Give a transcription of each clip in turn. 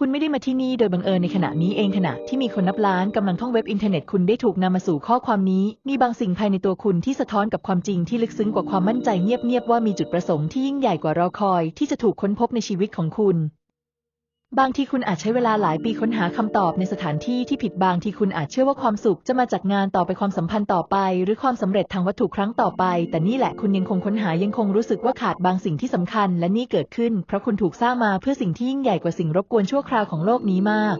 คุณไม่ได้มาที่นี่โดยบังเอิญในขณะนี้เองขณะที่มีคนนับล้านกำลังท่องเว็บอินเทอร์เน็ตคุณได้ถูกนำมาสู่ข้อความนี้ มีบางสิ่งภายในตัวคุณที่สะท้อนกับความจริงที่ลึกซึ้งกว่าความมั่นใจเงียบๆว่ามีจุดประสงค์ที่ยิ่งใหญ่กว่ารอคอย ที่จะถูกค้นพบในชีวิตของคุณ บางทีคุณอาจใช้เวลาหลายปีค้นหาคำตอบในสถานที่ที่ผิดบางทีคุณอาจเชื่อว่าความสุขจะมาจากงานต่อไปความสัมพันธ์ต่อไป หรือความสำเร็จทางวัตถุครั้งต่อไป แต่นี่แหละคุณยังคงค้นหายังคงรู้สึกว่าขาดบางสิ่งที่สำคัญ และนี่เกิดขึ้น เพราะคุณถูกสร้างมาเพื่อสิ่งที่ยิ่งใหญ่กว่าสิ่งรบกวนชั่วคราวของโลกนี้มาก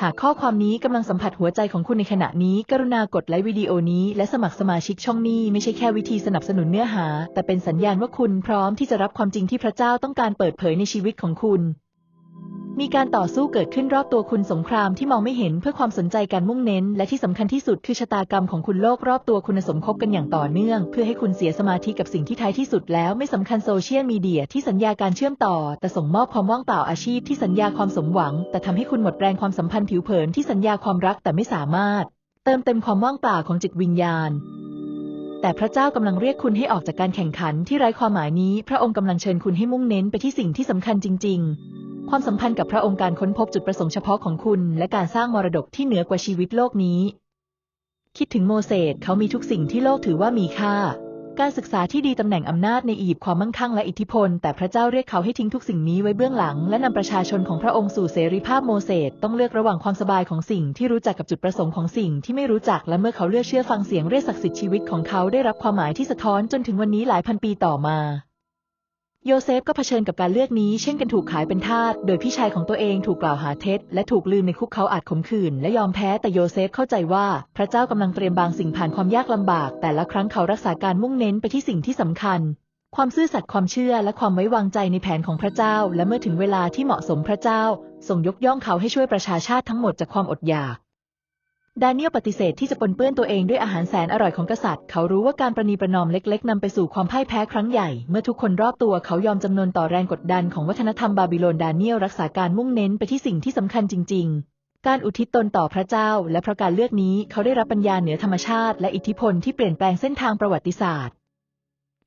หากข้อความนี้กำลังสัมผัสหัวใจของคุณในขณะนี้ กรุณากดไลค์วิดีโอนี้และสมัครสมาชิกช่องนี้ไม่ใช่แค่วิธีสนับสนุนเนื้อหา แต่เป็นสัญญาณว่าคุณพร้อมที่จะรับความจริงที่พระเจ้าต้องการเปิดเผยในชีวิตของคุณ มีการต่อสู้เกิดขึ้นรอบตัวคุณสงครามที่มองไม่เห็นเพื่อความสนใจการมุ่งเน้น และที่สำคัญที่สุดคือชะตากรรมของคุณโลกรอบตัวคุณสมคบกันอย่างต่อเนื่อง เพื่อให้คุณเสียสมาธิกับสิ่งที่ท้ายที่สุดแล้วไม่สำคัญโซเชียลมีเดียที่สัญญาการเชื่อมต่อ แต่ส่งมอบความว่างเปล่าอาชีพที่สัญญาความสมหวัง แต่ทำให้คุณหมดแรงความสัมพันธ์ผิวเผินที่สัญญาความรักแต่ไม่สามารถ เติมเต็มความว่างเปล่าของจิตวิญญาณแต่พระเจ้ากำลังเรียกคุณให้ออกจากการแข่งขันที่ไร้ความหมายนี้ พระองค์กำลังเชิญคุณให้มุ่งเน้นไปที่สิ่งที่สำคัญจริง ๆ ความสัมพันธ์กับพระองค์การค้นพบจุดประสงค์เฉพาะของคุณ และการสร้างมรดกที่เหนือกว่าชีวิตโลกนี้ คิดถึงโมเสสเขามีทุกสิ่งที่โลกถือว่ามีค่า การศึกษาที่ดีตำแหน่งอำนาจในอียิปต์ความมั่งคั่งและอิทธิพล แต่พระเจ้าเรียกเขาให้ทิ้งทุกสิ่งนี้ไว้เบื้องหลัง และนำประชาชนของพระองค์สู่เสรีภาพโมเสสต้องเลือกระหว่างความสบายของสิ่งที่รู้จักกับจุดประสงค์ของสิ่งที่ไม่รู้จักและเมื่อเขาเลือกเชื่อฟังเสียงเรียกศักดิ์สิทธิ์ชีวิตของเขาได้รับความหมายที่สะท้อนจนถึงวันนี้หลายพันปีต่อมา โยเซฟก็เผชิญกับการเลือกนี้เช่นกันถูกขายเป็นทาส โดยพี่ชายของตัวเองถูกกล่าวหาเท็จ และถูกลืมในคุกเขาอาจขมขื่นและยอมแพ้แต่โยเซฟเข้าใจว่า พระเจ้ากำลังเตรียมบางสิ่งผ่านความยากลำบาก แต่ละครั้งเขารักษาการมุ่งเน้นไปที่สิ่งที่สำคัญ ความซื่อสัตย์ความเชื่อและความไว้วางใจในแผนของพระเจ้า และเมื่อถึงเวลาที่เหมาะสมพระเจ้าทรงยกย่องเขาให้ช่วยประชาชาติทั้งหมดจากความอดอยาก ดาเนียลปฏิเสธที่จะปนเปื้อนตัวเองด้วยอาหารแสนอร่อยของกษัตริย์ เขารู้ว่าการประนีประนอมเล็กๆนำไปสู่ความพ่ายแพ้ครั้งใหญ่ เมื่อทุกคนรอบตัวเขายอมจำนนต่อแรงกดดันของวัฒนธรรมบาบิโลนดาเนียลรักษาการมุ่งเน้นไปที่สิ่งที่สำคัญจริง ๆ การอุทิศตนต่อพระเจ้า และเพราะการเลือกนี้เขาได้รับปัญญาเหนือธรรมชาติ และอิทธิพลที่เปลี่ยนแปลงเส้นทางประวัติศาสตร์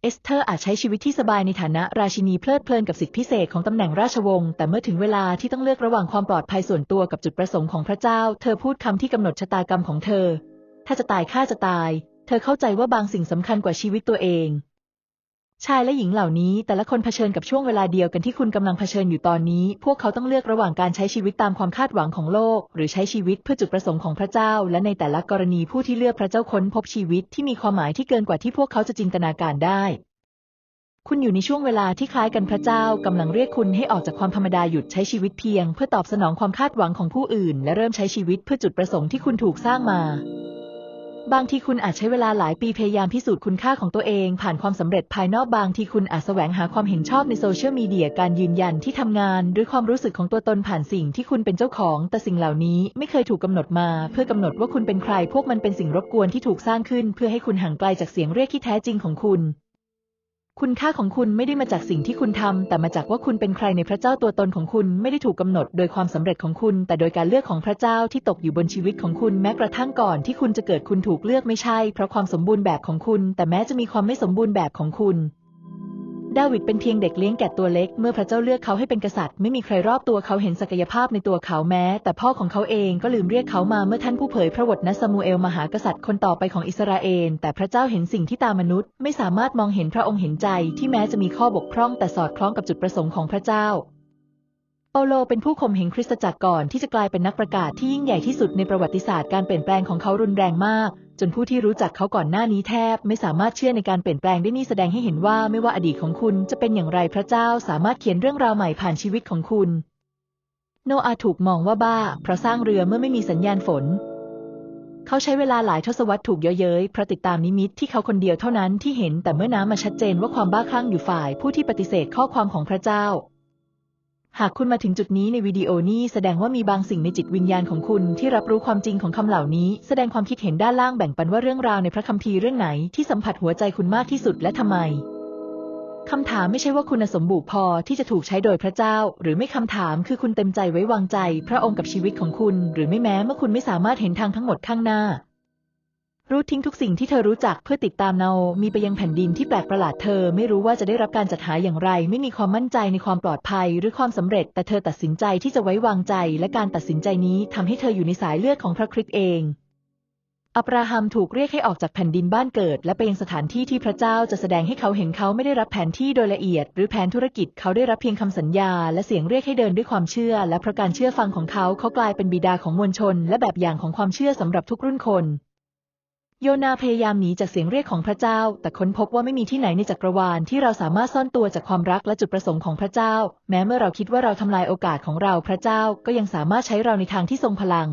เอสเธอร์อาจใช้ชีวิตที่สบายในฐานะราชินีเพลิดเพลินกับสิทธิพิเศษของตำแหน่งราชวงศ์แต่เมื่อถึงเวลาที่ต้องเลือกระหว่างความปลอดภัยส่วนตัวกับจุดประสงค์ของพระเจ้า เธอพูดคำที่กำหนดชะตากรรมของเธอ ถ้าจะตายข้าจะตาย เธอเข้าใจว่าบางสิ่งสำคัญกว่าชีวิตตัวเอง ชายและหญิงเหล่านี้แต่ละคนเผชิญกับช่วงเวลาเดียวกันที่คุณกำลังเผชิญอยู่ตอนนี้ พวกเขาต้องเลือกระหว่างการใช้ชีวิตตามความคาดหวังของโลก หรือใช้ชีวิตเพื่อจุดประสงค์ของพระเจ้า และในแต่ละกรณีผู้ที่เลือกพระเจ้าค้นพบชีวิตที่มีความหมายที่เกินกว่าที่พวกเขาจะจินตนาการได้ คุณอยู่ในช่วงเวลาที่คล้ายกันพระเจ้ากำลังเรียกคุณให้ออกจากความธรรมดาหยุดใช้ชีวิตเพียง เพื่อตอบสนองความคาดหวังของผู้อื่น และเริ่มใช้ชีวิตเพื่อจุดประสงค์ที่คุณถูกสร้างมา บางทีคุณอาจใช้เวลาหลายปีพยายามพิสูจน์คุณค่าของตัวเอง ผ่านความสำเร็จภายนอกบางทีคุณอาจแสวงหาความเห็นชอบในโซเชียลมีเดียการยืนยันที่ทำงานหรือความรู้สึกของตัวตนผ่านสิ่งที่คุณเป็นเจ้าของ แต่สิ่งเหล่านี้ไม่เคยถูกกำหนดมา เพื่อกำหนดว่าคุณเป็นใคร พวกมันเป็นสิ่งรบกวนที่ถูกสร้างขึ้น เพื่อให้คุณห่างไกลจากเสียงเรียกที่แท้จริงของคุณ คุณค่าของคุณไม่ได้มาจากสิ่งที่คุณทำแต่มาจากว่าคุณเป็นใครในพระเจ้าตัวตนของคุณไม่ได้ถูกกำหนดโดยความสำเร็จของคุณ แต่โดยการเลือกของพระเจ้าที่ตกอยู่บนชีวิตของคุณแม้กระทั่งก่อนที่คุณจะเกิดคุณถูกเลือกไม่ใช่ เพราะความสมบูรณ์แบบของคุณ แต่แม้จะมีความไม่สมบูรณ์แบบของคุณ ดาวิดเป็นเพียงเด็กเลี้ยงแกะตัวเล็ก เมื่อพระเจ้าเลือกเขาให้เป็นกษัตริย์ ไม่มีใครรอบตัวเขาเห็นศักยภาพในตัวเขาแม้ แต่พ่อของเขาเองก็ลืมเรียกเขามาเมื่อท่านผู้เผยพระวจนะซามูเอลมหากษัตริย์คนต่อไปของอิสราเอล แต่พระเจ้าเห็นสิ่งที่ตามนุษย์ ไม่สามารถมองเห็นพระองค์เห็นใจ ที่แม้จะมีข้อบกพร่อง แต่สอดคล้องกับจุดประสงค์ของพระเจ้าเปาโลเป็นผู้ข่มเหงคริสตจักรก่อนที่จะกลายเป็นนักประกาศที่ยิ่งใหญ่ที่สุดในประวัติศาสตร์การเปลี่ยนแปลงของเขารุนแรงมาก จนผู้ที่รู้จักเขาก่อนหน้านี้แทบ ไม่สามารถเชื่อในการเปลี่ยนแปลงได้นี่แสดงให้เห็นว่าไม่ว่าอดีตของคุณจะเป็นอย่างไรพระเจ้าสามารถเขียนเรื่องราวใหม่ผ่านชีวิตของคุณ โนอาถูกมองว่าบ้าเพราะสร้างเรือเมื่อไม่มีสัญญาณฝน เขาใช้เวลาหลายทศวรรษถูกเย้ยเย้ยเพราะติดตามนิมิตที่เขาคนเดียวเท่านั้นที่เห็นแต่เมื่อน้ำมาชัดเจนว่าความบ้าคลั่งอยู่ฝ่าย ผู้ที่ปฏิเสธข้อความของพระเจ้า หากคุณมาถึงจุดนี้ในวิดีโอนี้แสดงว่ามีบางสิ่งในจิตวิญญาณของคุณที่รับรู้ความจริงของคำเหล่านี้ แสดงความคิดเห็นด้านล่างแบ่งปันว่าเรื่องราวในพระคัมภีร์เรื่องไหนที่สัมผัสหัวใจคุณมากที่สุดและทำไมคำถามไม่ใช่ว่าคุณสมบูรณ์พอที่จะถูกใช้โดยพระเจ้า หรือไม่คำถามคือคุณเต็มใจไว้วางใจ พระองค์กับชีวิตของคุณ หรือไม่แม้เมื่อคุณไม่สามารถเห็นทางทั้งหมดข้างหน้า รู้ทิ้งทุกสิ่งที่เธอรู้จักเพื่อติดตามเนามีไปยังแผ่นดินที่แปลกประหลาดเธอไม่รู้ว่าจะได้รับการจัดหาอย่างไร ไม่มีความมั่นใจในความปลอดภัยหรือความสำเร็จ แต่เธอตัดสินใจที่จะไว้วางใจ และการตัดสินใจนี้ทำให้เธออยู่ในสายเลือดของพระคริสต์เอง อับราฮัมถูกเรียกให้ออกจากแผ่นดินบ้านเกิด และไปยังสถานที่ที่พระเจ้าจะแสดงให้เขาเห็นเขาไม่ได้รับแผนที่โดยละเอียด หรือแผนธุรกิจเขาได้รับเพียงคำสัญญา และเสียงเรียกให้เดินด้วยความเชื่อ และเพราะการเชื่อฟังของเขาเขากลายเป็นบิดาของมวลชน และแบบอย่างของความเชื่อสำหรับทุกรุ่นคน โยนาพยายามหนีจากเสียงเรียกของพระเจ้า แต่ค้นพบว่าไม่มีที่ไหนในจักรวาลที่เราสามารถซ่อนตัวจากความรักและจุดประสงค์ของพระเจ้า แม้เมื่อเราคิดว่าเราทำลายโอกาสของเราพระเจ้าก็ยังสามารถใช้เราในทางที่ทรงพลัง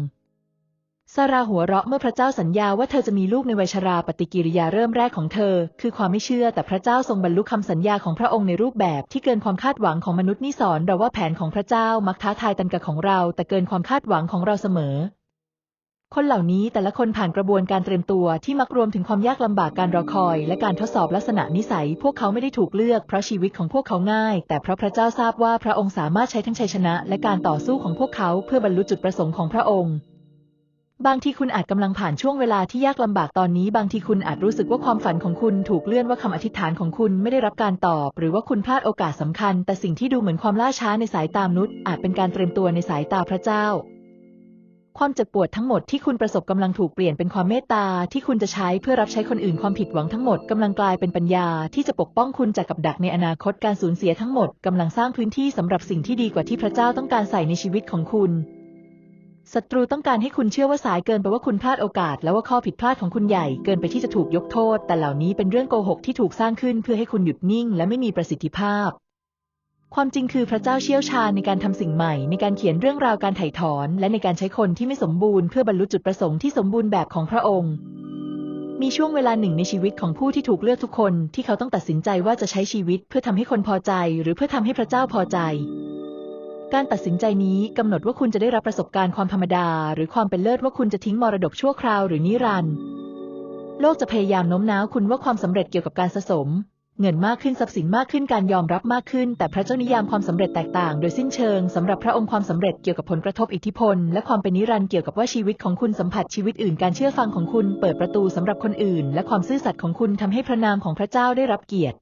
ซาราหัวเราะเมื่อพระเจ้าสัญญาว่าเธอจะมีลูกในวัยชราปฏิกิริยาเริ่มแรกของเธอ คือความไม่เชื่อแต่พระเจ้าทรงบรรลุคำสัญญาของพระองค์ในรูปแบบที่เกินความคาดหวังของมนุษย์นี่สอนเราว่าแผนของพระเจ้ามักท้าทายตันกะของเรา แต่เกินความคาดหวังของเราเสมอ คนเหล่านี้แต่ละคนผ่านกระบวนการเตรียมตัวที่มักรวมถึงความยากลำบากการรอคอย และการทดสอบลักษณะนิสัย พวกเขาไม่ได้ถูกเลือกเพราะชีวิตของพวกเขาง่าย แต่เพราะพระเจ้าทราบว่าพระองค์สามารถใช้ทั้งชัยชนะ และการต่อสู้ของพวกเขาเพื่อบรรลุจุดประสงค์ของพระองค์บางทีคุณอาจกำลังผ่านช่วงเวลาที่ยากลำบากตอนนี้ บางทีคุณอาจรู้สึกว่าความฝันของคุณถูกเลื่อนว่าคำอธิษฐานของคุณไม่ได้รับการตอบ หรือว่าคุณพลาดโอกาสสำคัญ แต่สิ่งที่ดูเหมือนความล่าช้าในสายตามนุษย์อาจเป็นการเตรียมตัวในสายตาพระเจ้า ความเจ็บปวดทั้งหมดที่คุณประสบกำลังถูกเปลี่ยนเป็นความเมตตาที่คุณจะใช้เพื่อรับใช้คนอื่นความผิดหวังทั้งหมดกำลังกลายเป็นปัญญาที่จะปกป้องคุณจากกับดักในอนาคตการสูญเสียทั้งหมดกำลังสร้างพื้นที่สำหรับสิ่งที่ดีกว่าที่พระเจ้าต้องการใส่ในชีวิตของคุณศัตรูต้องการให้คุณเชื่อว่าสายเกินไปว่าคุณพลาดโอกาส และว่าข้อผิดพลาดของคุณใหญ่เกินไปที่จะถูกยกโทษ แต่เหล่านี้เป็นเรื่องโกหกที่ถูกสร้างขึ้นเพื่อให้คุณหยุดนิ่ง และไม่มีประสิทธิภาพ ความจริงคือพระเจ้าเชี่ยวชาญในการทำสิ่งใหม่ ในการเขียนเรื่องราวการไถ่ถอน และในการใช้คนที่ไม่สมบูรณ์เพื่อบรรลุจุดประสงค์ที่สมบูรณ์แบบของพระองค์ มีช่วงเวลาหนึ่งในชีวิตของผู้ที่ถูกเลือกทุกคนที่เขาต้องตัดสินใจว่าจะใช้ชีวิตเพื่อทำให้คนพอใจ หรือเพื่อทำให้พระเจ้าพอใจ การตัดสินใจนี้กำหนดว่าคุณจะได้รับประสบการณ์ความธรรมดา หรือความเป็นเลิศว่าคุณจะทิ้งมรดกชั่วคราวหรือนิรันดร์โลกจะพยายามโน้มน้าวคุณว่าความสำเร็จเกี่ยวกับการสะสม เงินมากขึ้นทรัพย์สินมากขึ้นการยอมรับมากขึ้น แต่พระเจ้านิยามความสำเร็จแตกต่าง โดยสิ้นเชิงสำหรับพระองค์ความสำเร็จเกี่ยวกับผลกระทบอิทธิพล และความเป็นนิรันดร์เกี่ยวกับว่าชีวิตของคุณสัมผัสชีวิตอื่นการเชื่อฟังของคุณ เปิดประตูสำหรับคนอื่น และความซื่อสัตย์ของคุณทำให้พระนามของพระเจ้าได้รับเกียรติ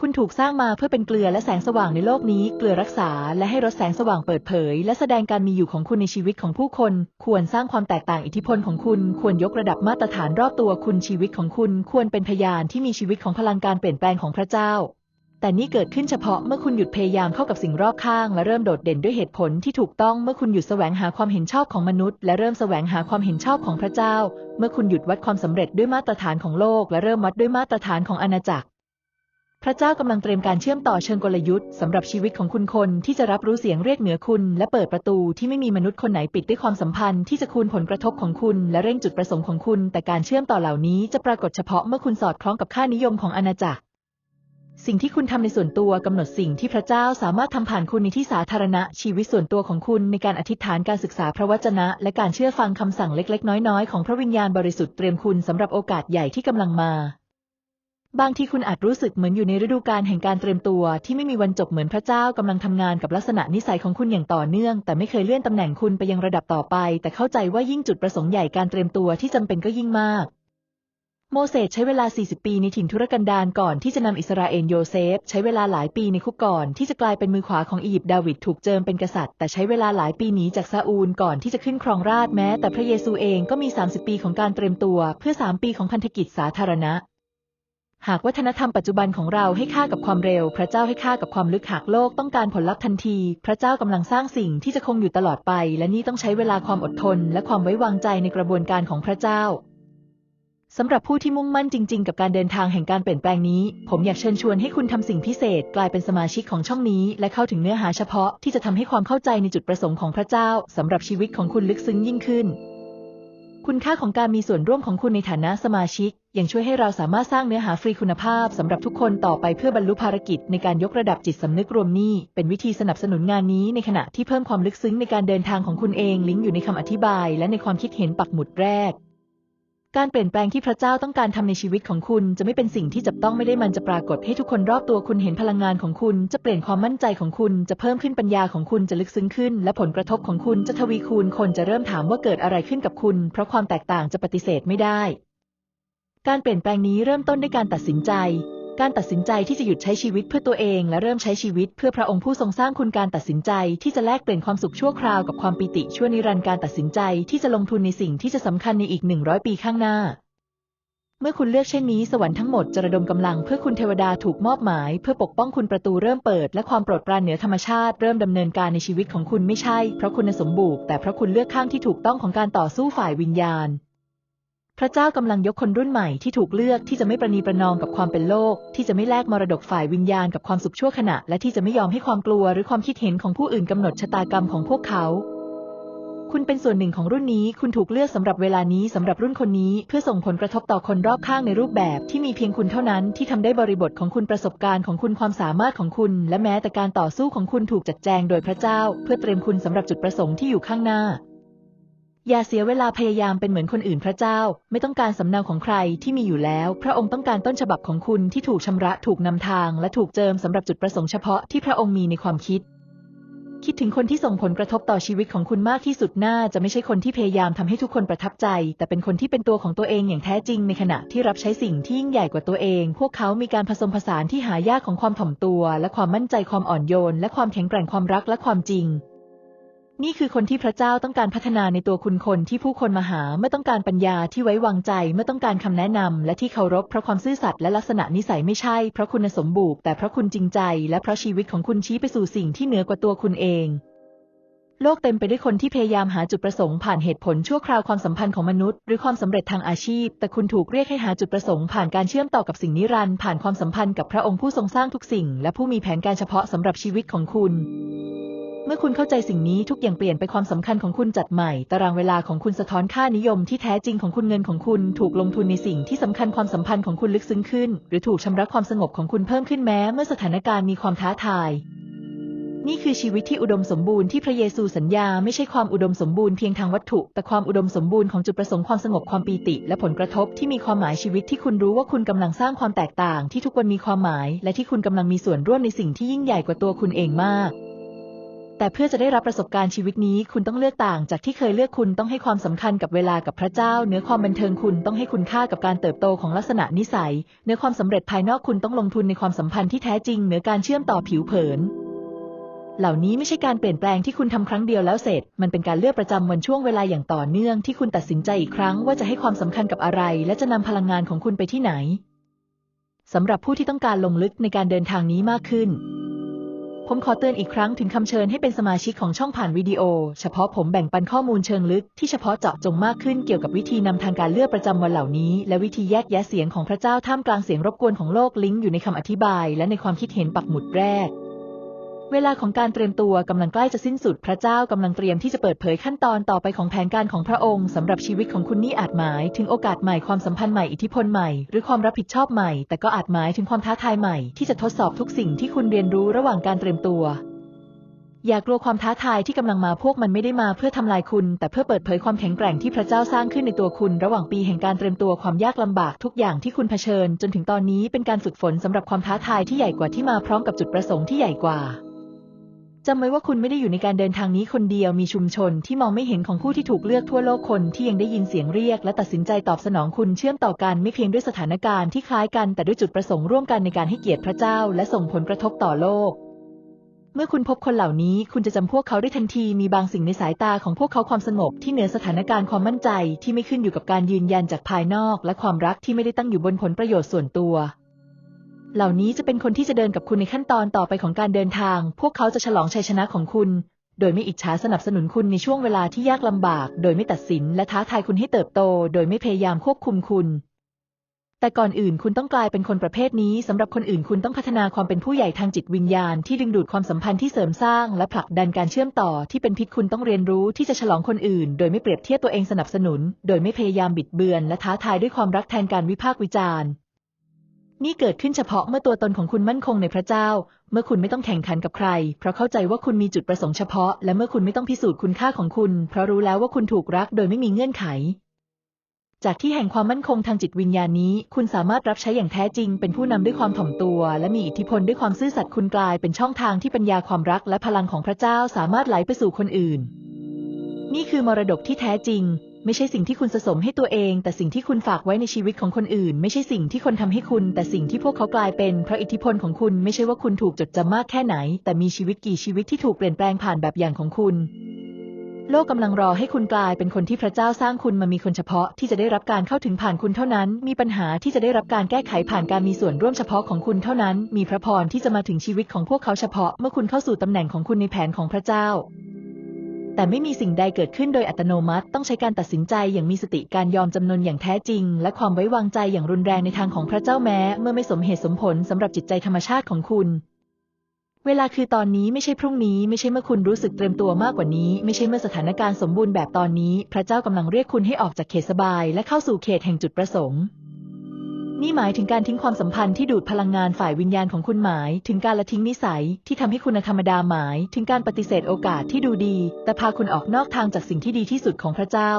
คุณถูกสร้างมาเพื่อเป็นเกลือและแสงสว่างในโลกนี้ เกลือรักษาและให้รถแสงสว่างเปิดเผย และแสดงการมีอยู่ของคุณในชีวิตของผู้คน ควรสร้างความแตกต่างอิทธิพลของคุณ ควรยกระดับมาตรฐานรอบตัวคุณชีวิตของคุณ ควรเป็นพยานที่มีชีวิตของพลังการเปลี่ยนแปลงของพระเจ้า แต่นี่เกิดขึ้นเฉพาะเมื่อคุณหยุดพยายามเข้ากับสิ่งรอบข้าง และเริ่มโดดเด่นด้วยเหตุผลที่ถูกต้องเมื่อคุณหยุดแสวงหาความเห็นชอบของมนุษย์ และเริ่มแสวงหาความเห็นชอบของพระเจ้า เมื่อคุณหยุดวัดความสำเร็จด้วยมาตรฐานของโลก และเริ่มวัดด้วยมาตรฐานของอาณาจักร พระเจ้ากำลังเตรียมการเชื่อมต่อเชิงกลยุทธ์สำหรับชีวิตของคุณคนที่จะรับรู้เสียงเรียกเหนือคุณ และเปิดประตูที่ไม่มีมนุษย์คนไหนปิดด้วยความสัมพันธ์ที่จะคูณผลกระทบของคุณ และเร่งจุดประสงค์ของคุณ แต่การเชื่อมต่อเหล่านี้จะปรากฏเฉพาะเมื่อคุณสอดคล้องกับค่านิยมของอาณาจักร สิ่งที่คุณทำในส่วนตัวกำหนดสิ่งที่พระเจ้าสามารถทำผ่านคุณในที่สาธารณะชีวิตส่วนตัวของคุณในการอธิษฐานการศึกษาพระวจนะ และการเชื่อฟังคำสั่งเล็ก ๆ น้อยๆ ของพระวิญญาณบริสุทธิ์เตรียมคุณสำหรับโอกาสใหญ่ที่กำลังมา บางทีคุณอาจรู้สึกเหมือนอยู่ในฤดูกาลแห่งการเตรียมตัว ที่ไม่มีวันจบเหมือนพระเจ้ากำลังทำงานกับลักษณะนิสัยของคุณอย่างต่อเนื่อง แต่ไม่เคยเลื่อนตำแหน่งคุณไปยังระดับต่อไป แต่เข้าใจว่ายิ่งจุดประสงค์ใหญ่การเตรียมตัวที่จำเป็นก็ยิ่งมาก โมเสสใช้เวลา 40 ปีในถิ่นทุรกันดารก่อนที่จะนำอิสราเอลโยเซฟ ใช้เวลาหลายปีในคุกก่อน ที่จะกลายเป็นมือขวาของอียิปต์ดาวิดถูกเจิมเป็นกษัตริย์แต่ใช้เวลาหลายปีหนีจากซาอูลก่อนที่จะขึ้นครองราชแม้ แต่พระเยซูเองก็มี 30 ปีของการเตรียมตัว เพื่อ 3 ปีของพันธกิจสาธารณะ หากวัฒนธรรมปัจจุบันของเราให้ค่ากับความเร็ว พระเจ้าให้ค่ากับความลึกหากโลกต้องการผลลัพธ์ทันที พระเจ้ากำลังสร้างสิ่งที่จะคงอยู่ตลอดไป และนี่ต้องใช้เวลาความอดทน และความไว้วางใจในกระบวนการของพระเจ้าสำหรับผู้ที่มุ่งมั่นจริง ๆ กับการเดินทางแห่งการเปลี่ยนแปลงนี้ ผมอยากเชิญชวนให้คุณทำสิ่งพิเศษ กลายเป็นสมาชิกของช่องนี้ และเข้าถึงเนื้อหาเฉพาะที่จะทำให้ความเข้าใจในจุดประสงค์ของพระเจ้าสำหรับชีวิตของคุณลึกซึ้งยิ่งขึ้น คุณค่าของการมีส่วนร่วมของคุณในฐานะสมาชิก ยังช่วยให้เราสามารถสร้างเนื้อหาฟรีคุณภาพสำหรับทุกคนต่อไปเพื่อบรรลุภารกิจในการยกระดับจิตสำนึกรวมนี้เป็นวิธีสนับสนุนงานนี้ในขณะที่เพิ่มความลึกซึ้งในการเดินทางของคุณเองลิงก์อยู่ในคำอธิบาย และในความคิดเห็นปักหมุดแรก การเปลี่ยนแปลงที่พระเจ้าต้องการทำในชีวิตของคุณ จะไม่เป็นสิ่งที่จับต้องไม่ได้มันจะปรากฏให้ทุกคนรอบตัวคุณเห็นพลังงานของคุณ จะเปลี่ยนความมั่นใจของคุณ จะเพิ่มขึ้นปัญญาของคุณจะลึกซึ้งขึ้น และผลกระทบของคุณจะทวีคูณคนจะเริ่มถามว่าเกิดอะไรขึ้นกับคุณ เพราะความแตกต่างจะปฏิเสธไม่ได้ การเปลี่ยนแปลงนี้เริ่มต้นด้วยการตัดสินใจ การตัดสินใจที่จะหยุดใช้ชีวิตเพื่อตัวเองและเริ่มใช้ชีวิตเพื่อพระองค์ผู้ทรงสร้างคุณการตัดสินใจที่จะแลกเปลี่ยนความสุขชั่วคราวกับความปิติชั่วนิรันดร์การตัดสินใจที่จะลงทุนในสิ่งที่จะสำคัญในอีกหนึ่งร้อยปีข้างหน้า เมื่อคุณเลือกเช่นนี้สวรรค์ทั้งหมดจะระดมกำลังเพื่อคุณเทวดาถูกมอบหมาย เพื่อปกป้องคุณประตูเริ่มเปิด และความโปรดปรานเหนือธรรมชาติเริ่มดำเนินการในชีวิตของคุณไม่ใช่ เพราะคุณสมบูรณ์แต่เพราะคุณเลือกข้างที่ถูกต้องของการต่อสู้ฝ่ายวิญญาณ ระเจ้ากำลังยกคนรุ่นใหม่ที่ถูกเลือกที่จะไม่ประนีประนอมกับความเป็นโลก ที่จะไม่แลกมรดกฝ่ายวิญญาณกับความสุขชั่วขณะ และที่จะไม่ยอมให้ความกลัวหรือความคิดเห็นของผู้อื่นกำหนดชะตากรรมของพวกเขา คุณเป็นส่วนหนึ่งของรุ่นนี้ คุณถูกเลือกสำหรับเวลานี้สำหรับรุ่นคนนี้ เพื่อส่งผลกระทบต่อคนรอบข้างในรูปแบบที่มีเพียงคุณเท่านั้นที่ทำได้บริบทของคุณประสบการณ์ของคุณความสามารถของคุณ และแม้แต่การต่อสู้ของคุณถูกจัดแจงโดยพระเจ้า เพื่อเตรียมคุณสำหรับจุดประสงค์ที่อยู่ข้างหน้า อย่าเสียเวลาพยายามเป็นเหมือนคนอื่นพระเจ้า ไม่ต้องการสำเนาของใครที่มีอยู่แล้ว พระองค์ต้องการต้นฉบับของคุณที่ถูกชำระถูกนำทาง และถูกเจิมสำหรับจุดประสงค์เฉพาะที่พระองค์มีในความคิด คิดถึงคนที่ส่งผลกระทบต่อชีวิตของคุณมากที่สุดน่าจะไม่ใช่คนที่พยายามทำให้ทุกคนประทับใจ แต่เป็นคนที่เป็นตัวของตัวเองอย่างแท้จริงในขณะที่รับใช้สิ่งที่ยิ่งใหญ่กว่าตัวเอง พวกเขามีการผสมผสานที่หายากของความถ่อมตัว และความมั่นใจความอ่อนโยน และความแข็งแกร่งความรักและความจริง นี่คือคนที่พระเจ้าต้องการพัฒนาในตัวคุณคนที่ผู้คนมาหาไม่ต้องการปัญญาที่ไว้วางใจไม่ต้องการคำแนะนำและที่เคารพเพราะความซื่อสัตย์และลักษณะนิสัยไม่ใช่ เพราะคุณสมบูรณ์แต่เพราะคุณจริงใจ และเพราะชีวิตของคุณชี้ไปสู่สิ่งที่เหนือกว่าตัวคุณเอง โลกเต็มไปด้วยคนที่พยายามหาจุดประสงค์ผ่านเหตุผลชั่วคราวความสัมพันธ์ของมนุษย์ หรือความสำเร็จทางอาชีพ แต่คุณถูกเรียกให้หาจุดประสงค์ผ่านการเชื่อมต่อกับสิ่งนิรันดร์ผ่านความสัมพันธ์กับพระองค์ผู้ทรงสร้างทุกสิ่ง และผู้มีแผนการเฉพาะสำหรับชีวิตของคุณ เมื่อคุณเข้าใจสิ่งนี้ทุกอย่างเปลี่ยนไปความสำคัญของคุณจัดใหม่ ตารางเวลาของคุณสะท้อนค่านิยมที่แท้จริงของคุณเงินของคุณ ถูกลงทุนในสิ่งที่สำคัญความสัมพันธ์ของคุณลึกซึ้งขึ้น หรือถูกชำระความสงบของคุณเพิ่มขึ้นแม้ เมื่อสถานการณ์มีความท้าทาย นี่คือชีวิตที่อุดมสมบูรณ์ที่พระเยซูสัญญาไม่ใช่ความอุดมสมบูรณ์เพียงทางวัตถุ แต่ความอุดมสมบูรณ์ของจุดประสงค์ความสงบความปีติ และผลกระทบที่มีความหมายชีวิตที่คุณรู้ว่าคุณกำลังสร้างความแตกต่าง ที่ทุกวันมีความหมาย และที่คุณกำลังมีส่วนร่วมในสิ่งที่ยิ่งใหญ่กว่าตัวคุณเองมาก แต่เพื่อจะได้รับประสบการณ์ชีวิตนี้ คุณต้องเลือกต่างจากที่เคยเลือกคุณต้องให้ความสำคัญกับเวลากับพระเจ้า เนื้อความบันเทิงคุณต้องให้คุณค่ากับการเติบโตของลักษณะนิสัย เนื้อความสำเร็จภายนอกคุณต้องลงทุนในความสัมพันธ์ที่แท้จริงเหนือการเชื่อมต่อผิวเผิน เหล่านี้ไม่ใช่การเปลี่ยนแปลงที่คุณทำครั้งเดียวแล้วเสร็จ มันเป็นการเลือกประจำวันช่วงเวลาอย่างต่อเนื่องที่คุณตัดสินใจอีกครั้งว่าจะให้ความสำคัญกับอะไร และจะนำพลังงานของคุณไปที่ไหนสำหรับผู้ที่ต้องการลงลึกในการเดินทางนี้มากขึ้น ผมขอเตือนอีกครั้งถึงคำเชิญให้เป็นสมาชิกของช่องผ่านวิดีโอ เฉพาะผมแบ่งปันข้อมูลเชิงลึกที่เฉพาะเจาะจงมากขึ้นเกี่ยวกับวิธีนำทางการเลือกประจำวันเหล่านี้ และวิธีแยกแยะเสียงของพระเจ้าท่ามกลางเสียงรบกวนของโลกลิงก์อยู่ในคำอธิบาย และในความคิดเห็นปักหมุดแรก เวลาของการเตรียมตัวกำลังใกล้จะสิ้นสุดพระเจ้ากำลังเตรียมที่จะเปิดเผยขั้นตอนต่อไปของแผนการของพระองค์สำหรับชีวิตของคุณนี่อาจหมายถึงโอกาสใหม่ความสัมพันธ์ใหม่อิทธิพลใหม่ หรือความรับผิดชอบใหม่ แต่ก็อาจหมายถึงความท้าทายใหม่ที่จะทดสอบทุกสิ่งที่คุณเรียนรู้ระหว่างการเตรียมตัว อย่ากลัวความท้าทายที่กำลังมาพวกมันไม่ได้มาเพื่อทำลายคุณ แต่เพื่อเปิดเผยความแข็งแกร่งที่พระเจ้าสร้างขึ้นในตัวคุณ ระหว่างปีแห่งการเตรียมตัวความยากลำบากทุกอย่างที่คุณเผชิญ จนถึงตอนนี้เป็นการฝึกฝนสำหรับความท้าทายที่ใหญ่กว่าที่มาพร้อมกับจุดประสงค์ที่ใหญ่กว่า จำไว้ว่าคุณไม่ได้อยู่ในการเดินทางนี้คนเดียวมีชุมชนที่มองไม่เห็นของผู้ที่ถูกเลือกทั่วโลกคนที่ยังได้ยินเสียงเรียก และตัดสินใจตอบสนองคุณเชื่อมต่อกันไม่เพียงด้วยสถานการณ์ที่คล้ายกันแต่ด้วยจุดประสงค์ร่วมกันในการให้เกียรติพระเจ้า และส่งผลกระทบต่อโลก เมื่อคุณพบคนเหล่านี้ คุณจะจำพวกเขาได้ทันทีมีบางสิ่งในสายตาของพวกเขาความสงบที่เหนือสถานการณ์ความมั่นใจที่ไม่ขึ้นอยู่กับการยืนยันจากภายนอก และความรักที่ไม่ได้ตั้งอยู่บนผลประโยชน์ส่วนตัว เหล่านี้จะเป็นคนที่จะเดินกับคุณในขั้นตอนต่อไปของการเดินทาง พวกเขาจะฉลองชัยชนะของคุณ โดยไม่อิจฉาสนับสนุนคุณในช่วงเวลาที่ยากลำบาก โดยไม่ตัดสินและท้าทายคุณให้เติบโต โดยไม่พยายามควบคุมคุณแต่ก่อนอื่นคุณต้องกลายเป็นคนประเภทนี้สำหรับคนอื่นคุณต้องพัฒนาความเป็นผู้ใหญ่ทางจิตวิญญาณที่ดึงดูดความสัมพันธ์ที่เสริมสร้าง และผลักดันการเชื่อมต่อที่เป็นพิษคุณต้องเรียนรู้ที่จะฉลองคนอื่น โดยไม่เปรียบเทียบตัวเองสนับสนุน โดยไม่พยายามบิดเบือน และท้าทายด้วยความรักแทนการวิพากษ์วิจารณ์ นี่เกิดขึ้นเฉพาะเมื่อตัวตนของคุณมั่นคงในพระเจ้า เมื่อคุณไม่ต้องแข่งขันกับใคร เพราะเข้าใจว่าคุณมีจุดประสงค์เฉพาะ และเมื่อคุณไม่ต้องพิสูจน์คุณค่าของคุณ เพราะรู้แล้วว่าคุณถูกรักโดยไม่มีเงื่อนไข จากที่แห่งความมั่นคงทางจิตวิญญาณนี้ คุณสามารถรับใช้อย่างแท้จริง เป็นผู้นำด้วยความถ่อมตัว และมีอิทธิพลด้วยความซื่อสัตย์คุณกลายเป็นช่องทางที่ปัญญาความรักและพลังของพระเจ้าสามารถไหลไปสู่คนอื่น นี่คือมรดกที่แท้จริง ไม่ใช่สิ่งที่คุณสะสมให้ตัวเอง แต่สิ่งที่คุณฝากไว้ในชีวิตของคนอื่น ไม่ใช่สิ่งที่คนทำให้คุณ แต่สิ่งที่พวกเขากลายเป็นเพราะอิทธิพลของคุณไม่ใช่ว่าคุณถูกจดจำมากแค่ไหน แต่มีชีวิตกี่ชีวิตที่ถูกเปลี่ยนแปลงผ่านแบบอย่างของคุณ โลกกำลังรอให้คุณกลายเป็นคนที่พระเจ้าสร้างคุณมามีคนเฉพาะที่จะได้รับการเข้าถึงผ่านคุณเท่านั้น มีปัญหาที่จะได้รับการแก้ไขผ่านการมีส่วนร่วมเฉพาะของคุณเท่านั้น มีพระพรที่จะมาถึงชีวิตของพวกเขาเฉพาะ เมื่อคุณเข้าสู่ตำแหน่งของคุณในแผนของพระเจ้า แต่ไม่มีสิ่งใดเกิดขึ้นโดยอัตโนมัติ ต้องใช้การตัดสินใจอย่างมีสติการยอมจำนนอย่างแท้จริง และความไว้วางใจอย่างรุนแรงในทางของพระเจ้าแม้ เมื่อไม่สมเหตุสมผลสำหรับจิตใจธรรมชาติของคุณ เวลาคือตอนนี้ไม่ใช่พรุ่งนี้ ไม่ใช่เมื่อคุณรู้สึกเตรียมตัวมากกว่านี้ ไม่ใช่เมื่อสถานการณ์สมบูรณ์แบบตอนนี้ พระเจ้ากำลังเรียกคุณให้ออกจากเขตสบาย และเข้าสู่เขตแห่งจุดประสงค์ นี่หมายถึงการทิ้งความสัมพันธ์ที่ดูดพลังงานฝ่ายวิญญาณของคุณหมาย ถึงการละทิ้งนิสัยที่ทำให้คุณธรรมดาหมาย ถึงการปฏิเสธโอกาสที่ดูดี แต่พาคุณออกนอกทางจากสิ่งที่ดีที่สุดของพระเจ้า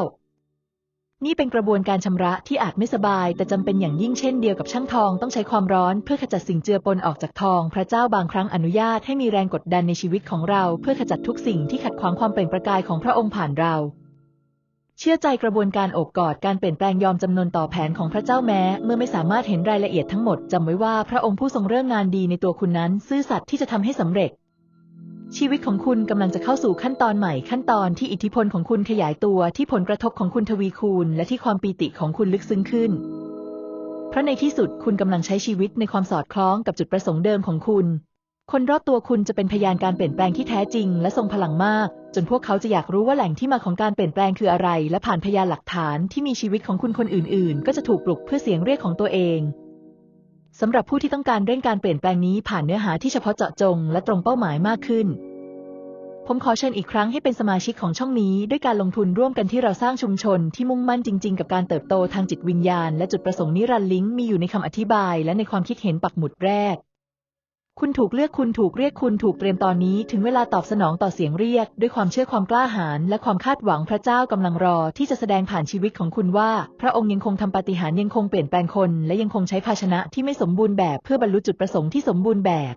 นี่เป็นกระบวนการชำระที่อาจไม่สบาย แต่จำเป็นอย่างยิ่งเช่นเดียวกับช่างทองต้องใช้ความร้อนเพื่อขจัดสิ่งเจือปนออกจากทอง พระเจ้าบางครั้งอนุญาตให้มีแรงกดดันในชีวิตของเรา เพื่อขจัดทุกสิ่งที่ขัดขวางความเปล่งประกายของพระองค์ผ่านเรา เชื่อใจกระบวนการอบกอดการเปลี่ยนแปลงยอมจำนนต่อแผนของพระเจ้าแม้ เมื่อไม่สามารถเห็นรายละเอียดทั้งหมดจำไว้ว่าพระองค์ผู้ทรงเริ่มงานดีในตัวคุณนั้น ซื่อสัตย์ที่จะทำให้สำเร็จ ชีวิตของคุณกำลังจะเข้าสู่ขั้นตอนใหม่ขั้นตอนที่อิทธิพลของคุณขยายตัวที่ผลกระทบของคุณทวีคูณ และที่ความปีติของคุณลึกซึ้งขึ้น เพราะในที่สุดคุณกำลังใช้ชีวิตในความสอดคล้องกับจุดประสงค์เดิมของคุณ คนรอบตัวคุณจะเป็นพยานการเปลี่ยนแปลงที่แท้จริง และทรงพลังมาก จนพวกเขาจะอยากรู้ว่าแหล่งที่มาของการเปลี่ยนแปลงคืออะไร และผ่านพยานหลักฐานที่มีชีวิตของคุณคนอื่น ๆ ก็จะถูกปลุกเพื่อเสียงเรียกของตัวเองสำหรับผู้ที่ต้องการเร่งการเปลี่ยนแปลงนี้ผ่านเนื้อหาที่เฉพาะเจาะจง และตรงเป้าหมายมากขึ้น ผมขอเชิญอีกครั้งให้เป็นสมาชิกของช่องนี้ ด้วยการลงทุนร่วมกันที่เราสร้างชุมชนที่มุ่งมั่นจริง ๆ กับการเติบโตทางจิตวิญญาณ และจุดประสงค์นิรันดร์ลิงก์มีอยู่ในคำอธิบาย และในความคิดเห็นปักหมุดแรก คุณถูกเลือกคุณถูกเรียกคุณถูกเตรียมตอนนี้ ถึงเวลาตอบสนองต่อเสียงเรียก ด้วยความเชื่อความกล้าหาญและความคาดหวังพระเจ้ากำลังรอ ที่จะแสดงผ่านชีวิตของคุณว่า พระองค์ยังคงทำปาฏิหาริย์ยังคงเปลี่ยนแปลงคน และยังคงใช้ภาชนะที่ไม่สมบูรณ์แบบเพื่อบรรลุจุดประสงค์ที่สมบูรณ์แบบ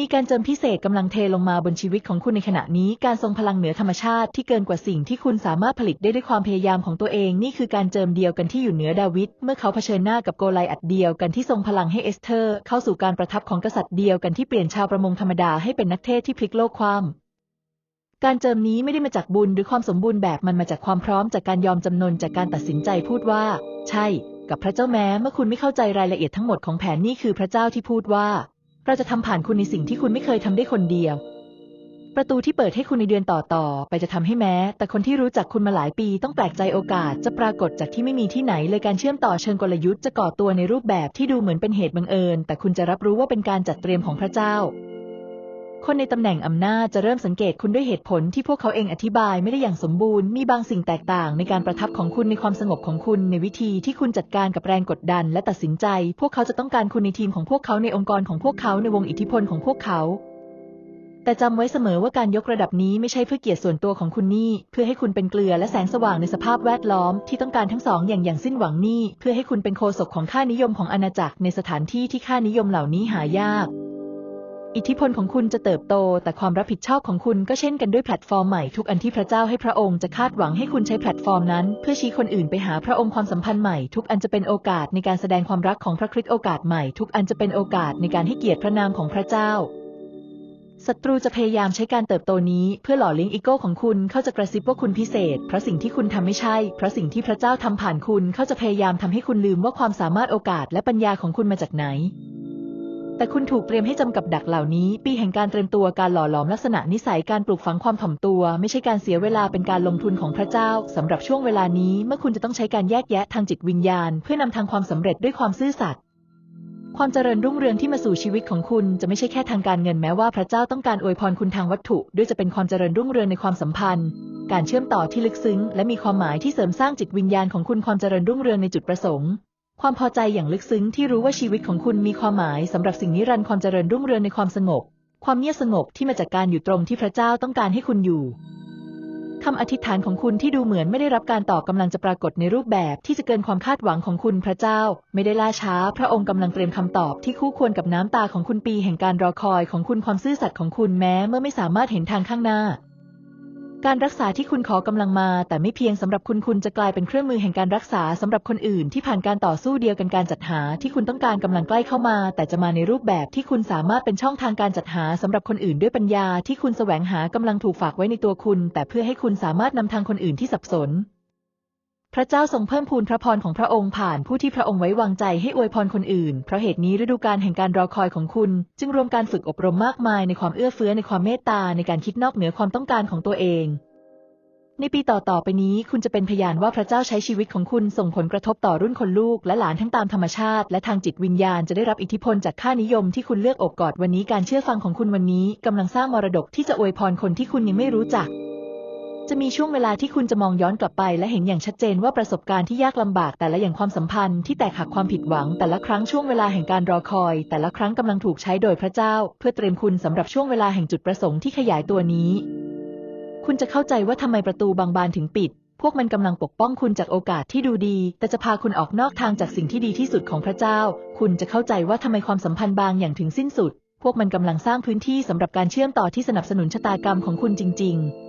มีการเจิมพิเศษกำลังเทลงมาบนชีวิตของคุณในขณะนี้ การทรงพลังเหนือธรรมชาติที่เกินกว่าสิ่งที่คุณสามารถผลิตได้ด้วยความพยายามของตัวเอง นี่คือการเจิมเดียวกันที่อยู่เหนือดาวิดเมื่อเขาเผชิญหน้ากับโกไลอัดเดียวกันที่ทรงพลังให้เอสเธอร์ เข้าสู่การประทับของกษัตริย์เดียวกันที่เปลี่ยนชาวประมงธรรมดาให้เป็นนักเทศที่พลิกโลกคว่ำการเจิมนี้ไม่ได้มาจากบุญหรือความสมบูรณ์แบบมันมาจากความพร้อมจากการยอมจำนนจากการตัดสินใจพูดว่า ใช่ กับพระเจ้าแม้เมื่อคุณไม่เข้าใจรายละเอียดทั้งหมดของแผนนี่คือพระเจ้าที่พูดว่า เราจะทำผ่านคุณในสิ่งที่คุณไม่เคยทำได้คนเดียว ประตูที่เปิดให้คุณในเดือนต่อๆ ไปจะทำให้แม้ แต่คนที่รู้จักคุณมาหลายปีต้องแปลกใจโอกาส จะปรากฏจากที่ไม่มีที่ไหนเลยการเชื่อมต่อเชิงกลยุทธ์จะก่อตัวในรูปแบบที่ดูเหมือนเป็นเหตุบังเอิญ แต่คุณจะรับรู้ว่าเป็นการจัดเตรียมของพระเจ้า คนในตำแหน่งอำนาจจะเริ่มสังเกตคุณด้วยเหตุผลที่พวกเขาเองอธิบายไม่ได้อย่างสมบูรณ์ มีบางสิ่งแตกต่างในการประทับของคุณในความสงบของคุณในวิธีที่คุณจัดการกับแรงกดดันและตัดสินใจ พวกเขาจะต้องการคุณในทีมของพวกเขาในองค์กรของพวกเขาในวงอิทธิพลของพวกเขา แต่จำไว้เสมอว่าการยกระดับนี้ไม่ใช่เพื่อเกียรติส่วนตัวของคุณนี่ เพื่อให้คุณเป็นเกลือและแสงสว่างในสภาพแวดล้อมที่ต้องการทั้งสองอย่างอย่างสิ้นหวังนี่ เพื่อให้คุณเป็นโคศกของค่านิยมของอาณาจักรในสถานที่ที่ค่านิยมเหล่านี้หายาก อิทธิพลของคุณจะเติบโต แต่ความรับผิดชอบของคุณก็เช่นกันด้วยแพลตฟอร์มใหม่ทุกอันที่พระเจ้าให้พระองค์จะคาดหวังให้คุณใช้แพลตฟอร์มนั้น เพื่อชี้คนอื่นไปหาพระองค์ความสัมพันธ์ใหม่ทุกอันจะเป็นโอกาสในการแสดงความรักของพระคริสต์โอกาสใหม่ทุกอันจะเป็นโอกาสในการให้เกียรติพระนามของพระเจ้าศัตรูจะพยายามใช้การเติบโตนี้เพื่อหล่อเลี้ยงอีโก้ของคุณเขาจะกระซิบว่าคุณพิเศษ เพราะสิ่งที่คุณทำไม่ใช่ เพราะสิ่งที่พระเจ้าทำผ่านคุณเขาจะพยายามทำให้คุณลืมว่าความสามารถโอกาสและปัญญาของคุณมาจากไหน แต่คุณถูกเตรียมให้จำกับดักเหล่านี้ ปีแห่งการเตรียมตัวการหล่อหลอมลักษณะนิสัยการปลูกฝังความถ่อมตัว ไม่ใช่การเสียเวลาเป็นการลงทุนของพระเจ้าสำหรับช่วงเวลานี้ เมื่อคุณจะต้องใช้การแยกแยะทางจิตวิญญาณ เพื่อนำทางความสำเร็จด้วยความซื่อสัตย์ความเจริญรุ่งเรืองที่มาสู่ชีวิตของคุณจะไม่ใช่แค่ทางการเงินแม้ว่าพระเจ้าต้องการอวยพรคุณทางวัตถุ ด้วยจะเป็นความเจริญรุ่งเรืองในความสัมพันธ์ การเชื่อมต่อที่ลึกซึ้ง และมีความหมายที่เสริมสร้างจิตวิญญาณของคุณความเจริญรุ่งเรืองในจุดประสงค์ ความพอใจอย่างลึกซึ้งที่รู้ว่าชีวิตของคุณมีความหมายสำหรับสิ่งนิรันดร์ความเจริญรุ่งเรืองในความสงบ ความเงียบสงบที่มาจากการอยู่ตรงที่พระเจ้าต้องการให้คุณอยู่คำอธิษฐานของคุณที่ดูเหมือนไม่ได้รับการตอบกำลังจะปรากฏในรูปแบบที่จะเกินความคาดหวังของคุณพระเจ้า ไม่ได้ล่าช้า พระองค์กำลังเตรียมคำตอบที่คู่ควรกับน้ำตาของคุณปีแห่งการรอคอยของคุณความซื่อสัตย์ของคุณแม้เมื่อไม่สามารถเห็นทางข้างหน้า การรักษาที่คุณขอกำลังมา แต่ไม่เพียงสำหรับคุณคุณจะกลายเป็นเครื่องมือแห่งการรักษาสำหรับคนอื่นที่ผ่านการต่อสู้เดียวกันการจัดหาที่คุณต้องการกำลังใกล้เข้ามา แต่จะมาในรูปแบบที่คุณสามารถเป็นช่องทางการจัดหาสำหรับคนอื่นด้วยปัญญาที่คุณแสวงหากำลังถูกฝากไว้ในตัวคุณ แต่เพื่อให้คุณสามารถนำทางคนอื่นที่สับสน พระเจ้าทรงเพิ่มพูนพระพรของพระองค์ผ่านผู้ที่พระองค์ไว้วางใจให้อวยพรคนอื่น เพราะเหตุนี้ฤดูกาลแห่งการรอคอยของคุณ จึงรวมการฝึกอบรมมากมายในความเอื้อเฟื้อในความเมตตาในการคิดนอกเหนือความต้องการของตัวเอง ในปีต่อๆไปนี้คุณจะเป็นพยานว่าพระเจ้าใช้ชีวิตของคุณส่งผลกระทบต่อรุ่นคนลูกและหลานทั้งตามธรรมชาติ และทางจิตวิญญาณจะได้รับอิทธิพลจากค่านิยมที่คุณเลือกอบกอดวันนี้การเชื่อฟังของคุณวันนี้กำลังสร้างมรดกที่จะอวยพรคนที่คุณยังไม่รู้จัก จะมีช่วงเวลาที่คุณจะมองย้อนกลับไป และเห็นอย่างชัดเจนว่าประสบการณ์ที่ยากลำบาก แต่ละอย่างความสัมพันธ์ที่แตกหักความผิดหวัง แต่ละครั้งช่วงเวลาแห่งการรอคอย แต่ละครั้งกำลังถูกใช้โดยพระเจ้า เพื่อเตรียมคุณสำหรับช่วงเวลาแห่งจุดประสงค์ที่ขยายตัวนี้ คุณจะเข้าใจว่าทำไมประตูบางบานถึงปิด พวกมันกำลังปกป้องคุณจากโอกาสที่ดูดี แต่จะพาคุณออกนอกทางจากสิ่งที่ดีที่สุดของพระเจ้า คุณจะเข้าใจว่าทำไมความสัมพันธ์บางอย่างถึงสิ้นสุด พวกมันกำลังสร้างพื้นที่สำหรับการเชื่อมต่อที่สนับสนุนชะตากรรมของคุณจริง ๆ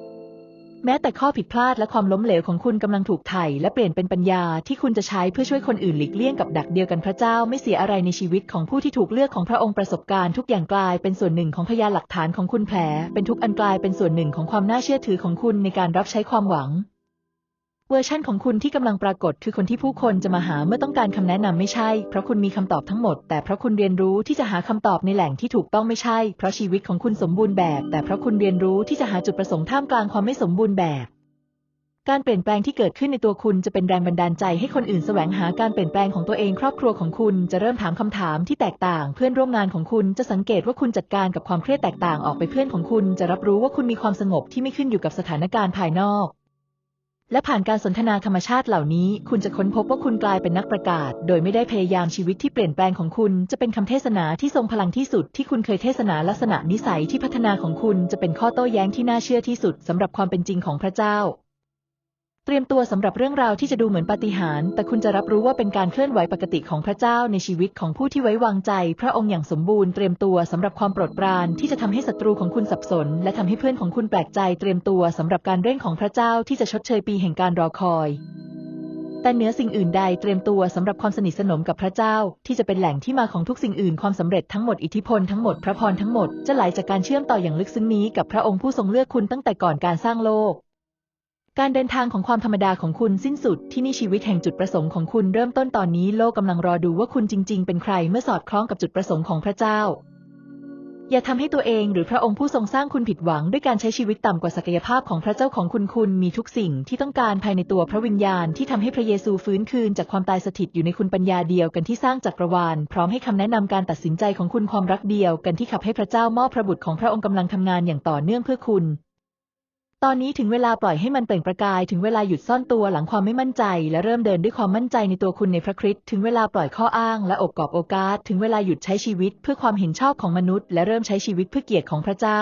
แม้แต่ข้อผิดพลาดและความล้มเหลวของคุณกำลังถูกไถ่และเปลี่ยนเป็นปัญญาที่คุณจะใช้เพื่อช่วยคนอื่นหลีกเลี่ยงกับดักเดียวกันพระเจ้าไม่เสียอะไรในชีวิตของผู้ที่ถูกเลือกของพระองค์ประสบการณ์ทุกอย่างกลายเป็นส่วนหนึ่งของพยานหลักฐานของคุณแผลเป็นทุกอันกลายเป็นส่วนหนึ่งของความน่าเชื่อถือของคุณในการรับใช้ความหวัง เวอร์ชั่นของคุณที่กำลังปรากฏคือคนที่ผู้คนจะมาหาเมื่อต้องการคำแนะนำไม่ใช่ เพราะคุณมีคำตอบทั้งหมด แต่เพราะคุณเรียนรู้ที่จะหาคำตอบในแหล่งที่ถูกต้องไม่ใช่ เพราะชีวิตของคุณสมบูรณ์แบบ แต่เพราะคุณเรียนรู้ที่จะหาจุดประสงค์ท่ามกลางความไม่สมบูรณ์แบบ การเปลี่ยนแปลงที่เกิดขึ้นในตัวคุณจะเป็นแรงบันดาลใจให้คนอื่นแสวงหาการเปลี่ยนแปลงของตัวเองครอบครัวของคุณจะเริ่มถามคำถามที่แตกต่าง เพื่อนร่วมงานของคุณจะสังเกตว่าคุณจัดการกับความเครียดแตกต่างออกไปเพื่อนของคุณ จะรับรู้ว่าคุณมีความสงบที่ไม่ขึ้นอยู่กับสถานการณ์ภายนอก และผ่านการสนทนาธรรมชาติเหล่านี้ คุณจะค้นพบว่าคุณกลายเป็นนักประกาศ โดยไม่ได้พยายามชีวิตที่เปลี่ยนแปลงของคุณ จะเป็นคำเทศนาที่ทรงพลังที่สุดที่คุณเคยเทศนาลักษณะนิสัยที่พัฒนาของคุณจะเป็นข้อโต้แย้งที่น่าเชื่อที่สุดสำหรับความเป็นจริงของพระเจ้า เตรียมตัวสำหรับเรื่องราวที่จะดูเหมือนปาฏิหาริย์แต่คุณจะรับรู้ว่าเป็นการเคลื่อนไหวปกติของพระเจ้าในชีวิตของผู้ที่ไว้วางใจ พระองค์อย่างสมบูรณ์เตรียมตัวสำหรับความโปรดปรานที่จะทำให้ศัตรูของคุณสับสน และทำให้เพื่อนของคุณแปลกใจเตรียมตัวสำหรับการเร่งของพระเจ้าที่จะชดเชยปีแห่งการรอคอย แต่เหนือสิ่งอื่นใดเตรียมตัวสำหรับความสนิทสนมกับพระเจ้า ที่จะเป็นแหล่งที่มาของทุกสิ่งอื่นความสำเร็จทั้งหมดอิทธิพลทั้งหมดพระพรทั้งหมดจะไหลจากการเชื่อมต่ออย่างลึกซึ้งนี้กับพระองค์ผู้ทรงเลือกคุณตั้งแต่ก่อนการสร้างโลก การเดินทางของความธรรมดาของคุณสิ้นสุดที่นี่ชีวิตแห่งจุดประสงค์ของคุณเริ่มต้นตอนนี้โลกกำลังรอดูว่าคุณจริง ๆ เป็นใครเมื่อสอดคล้องกับจุดประสงค์ของพระเจ้า อย่าทำให้ตัวเองหรือพระองค์ผู้ทรงสร้างคุณผิดหวังด้วยการใช้ชีวิตต่ำกว่าศักยภาพของพระเจ้าของคุณคุณมีทุกสิ่งที่ต้องการภายในตัวพระวิญญาณที่ทำให้พระเยซูฟื้นคืนจากความตายสถิตอยู่ในคุณปัญญาเดียวกันที่สร้างจักรวาลพร้อมให้คำแนะนำการตัดสินใจของคุณความรักเดียวกันที่ขับให้พระเจ้ามอบพระบุตรของพระองค์กำลังทำงานอย่างต่อเนื่องเพื่อคุณ ตอนนี้ถึงเวลาปล่อยให้มันเปล่งประกาย ถึงเวลาหยุดซ่อนตัวหลังความไม่มั่นใจ และเริ่มเดินด้วยความมั่นใจในตัวคุณในพระคริสต์ถึงเวลาปล่อยข้ออ้าง และอบกอบโอกาส ถึงเวลาหยุดใช้ชีวิตเพื่อความเห็นชอบของมนุษย์ และเริ่มใช้ชีวิตเพื่อเกียรติของพระเจ้า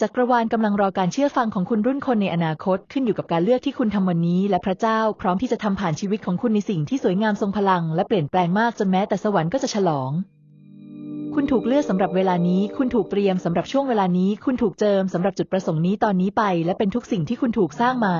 จักรวาลกำลังรอการเชื่อฟังของคุณรุ่นคนในอนาคตขึ้นอยู่กับการเลือกที่คุณทำวันนี้ และพระเจ้าพร้อมที่จะทำผ่านชีวิตของคุณในสิ่งที่สวยงามทรงพลัง และเปลี่ยนแปลงมากจนแม้แต่สวรรค์ก็จะฉลอง คุณถูกเลือกสำหรับเวลานี้ คุณถูกเตรียมสำหรับช่วงเวลานี้ คุณถูกเจิมสำหรับจุดประสงค์นี้ตอนนี้ไป และเป็นทุกสิ่งที่คุณถูกสร้างมา